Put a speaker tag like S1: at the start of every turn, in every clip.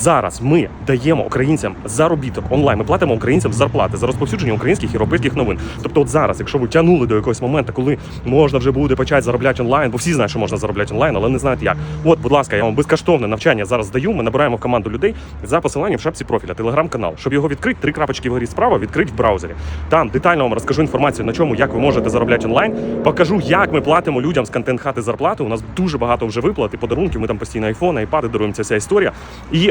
S1: Зараз ми даємо українцям заробіток онлайн. Ми платимо українцям зарплати за розповсюдження українських європейських новин. Тобто, от зараз, якщо ви тягнули до якогось моменту, коли можна вже буде почати заробляти онлайн, бо всі знають, що можна заробляти онлайн, але не знають як. От, будь ласка, я вам безкоштовне навчання зараз даю. Ми набираємо в команду людей за посиланням в шапці профіля, телеграм-канал. Щоб його відкрити, три крапочки вгорі справа відкрити в браузері. Там детально вам розкажу інформацію на чому, як ви можете заробляти онлайн. Покажу, як ми платимо людям з контент хати зарплати. У нас дуже багато вже виплат і подарунків. Ми там постійно айфони, айпади даруємо ця вся історія. І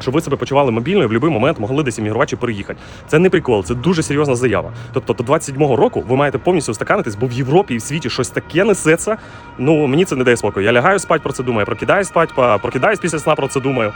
S1: щоб ви себе почували мобільно і в будь-який момент могли десь іммігрувати чи переїхати. Це не прикол, це дуже серйозна заява. Тобто до 27-го року ви маєте повністю устаканитись, бо в Європі і в світі щось таке несеться. Ну мені це не дає спокою. Я лягаю спать про це думаю, прокидаюсь спать, па- прокидаюсь після сна про це думаю.